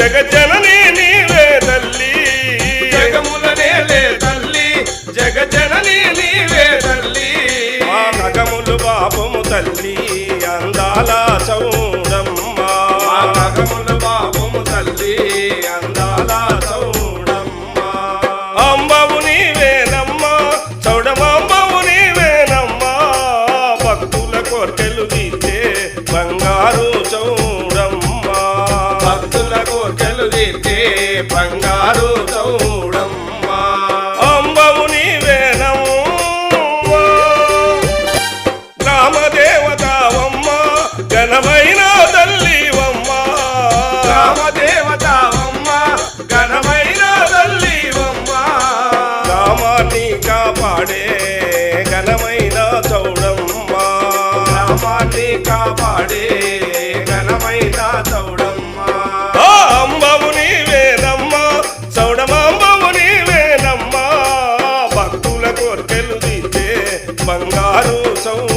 జగజనని నీవే తల్లి. జగముల నేలే తల్లి. జగజనని నీవే తల్లి. మా నగములు పాపము తల్లి అందాల చౌడమ్మ. మా నగముల పాపము తల్లి అందాల చౌడమ్మ. అంబవు నీవేనమ్మా చౌడమాంబవు నీవేనమ్మా. భక్తుల కోర్కెలు తీర్చే బంగారు కోర్కెలు తీర్చే బంగారు చౌడమ్మ అంబవు నీవేనమ్మా గ్రామదేవతావమ్మ ఘనమైన తల్లివమ్మ. రామదేవతావమ్మ ఘనమైన తల్లివమ్మ. గ్రామాన్ని కాపాడే బంగారు సౌ